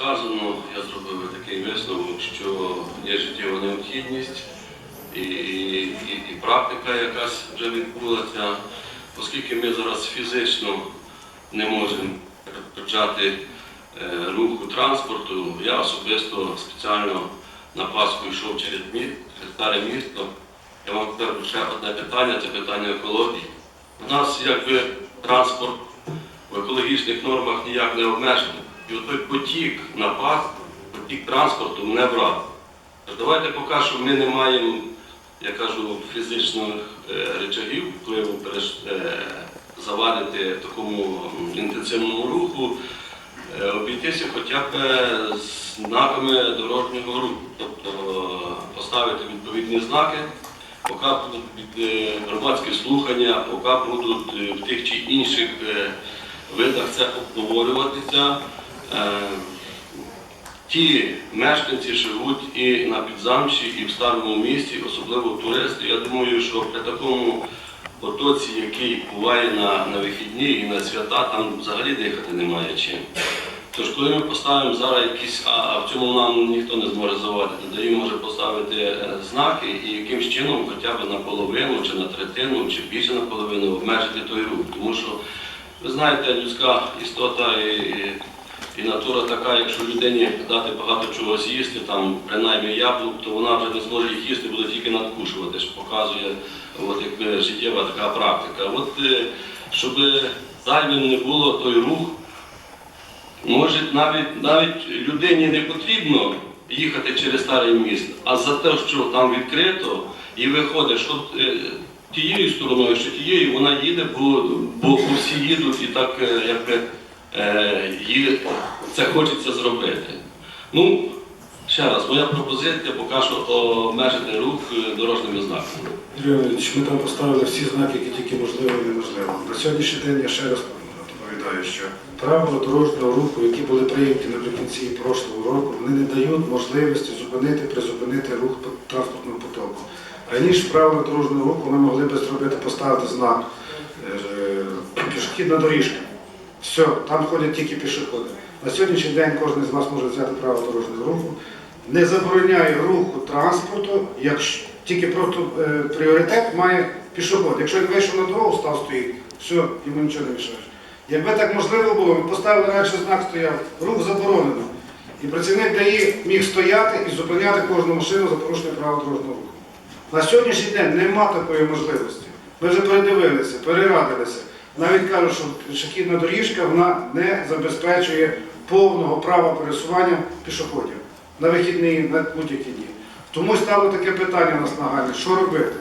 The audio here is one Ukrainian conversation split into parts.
сказано, я зробив такий висновок, що є життєва необхідність і, і, і, практика якась вже відбулася, оскільки ми зараз фізично не можемо перешкоджати е, руху транспорту, я особисто спеціально на Пасху йшов через міст, старе місто. Я вам скажу ще одне питання, це питання екології. У нас якби транспорт в екологічних нормах ніяк не обмежений. І отой потік на Пасху, потік транспорту не брати. Тож Давайте поки що ми не маємо, я кажу, фізичних е, речагів впливу е, завадити такому інтенсивному руху, е, обійтися хоча б знаками дорожнього руху, тобто поставити відповідні знаки, поки будуть громадські слухання, поки будуть в тих чи інших видах це обговорюватися. Е, Ті мешканці живуть і на Підзамчі, і в старому місті, особливо туристи. Я думаю, що при такому потоці, який буває на, на вихідні і на свята, там взагалі дихати немає чим. Тож, коли ми поставимо зараз якісь, а, в цьому нам ніхто не зможе завадити, їм може поставити е, знаки і якимсь чином хоча б наполовину чи на третину, чи більше наполовину обмежити той рух. Тому що ви знаєте, людська істота і, і, натура така, якщо людині дати багато чого з'їсти, там принаймні яблук, то вона вже не зможе їх їсти, буде тільки надкушувати, що показує от, якби, життєва така практика. От е, щоб зайвим не було той рух, може навіть навіть людині не потрібно їхати через старий міст, а за те, що там відкрито, і виходить, що е, тією стороною, що тією, вона їде, бо, бо всі їдуть і так е, якби е, їй це хочеться зробити. Ну, ще раз, моя пропозиція поки що обмежити рух е, дорожніми знаками. Юрій Леонідович, ми там поставили всі знаки, які тільки можливо і неможливо. На сьогоднішній день я ще раз доповідаю, що правила дорожнього руху, які були прийняті наприкінці прошлого року, вони не дають можливості зупинити, призупинити рух транспортного потоку. Раніше правила дорожнього руху ми могли би зробити, поставити знак е, пішохідна доріжка. Все, там ходять тільки пішоходи. На сьогоднішній день кожен з вас може взяти право дорожнього руху, не забороняє руху транспорту, якщо тільки просто е, пріоритет має пішоход. Якщо він вийшов на дорогу, став стоїть, все, йому нічого не мішаєш. Якби так можливо було, ми поставили раніше знак стояв, рух заборонено. І працівник ДАІ міг стояти і зупиняти кожну машину за порушення правил дорожнього руху. На сьогоднішній день нема такої можливості. Ми вже передивилися, перерадилися. Навіть кажуть, що пішохідна доріжка вона не забезпечує повного права пересування пішоходів на вихідні, на будь-які дні. Тому стало таке питання у нас нагальне, що робити?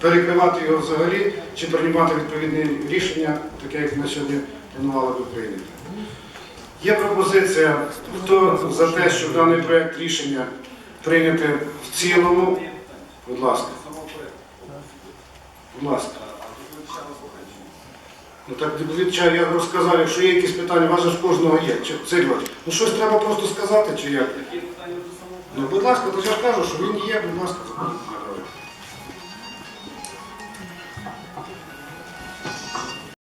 Перекривати його взагалі чи приймати відповідні рішення, таке, як ми сьогодні планували би прийняти. Є пропозиція, хто за те, щоб даний проєкт рішення прийняти в цілому, будь ласка. Будь ласка. Ну так звичайно, я розказав, якщо є якісь питання, у вас же ж кожного є. Чи, Іванович, ну щось треба просто сказати, чи як? Ну, будь ласка, то я ж кажу, що він є, будь ласка, заходьте.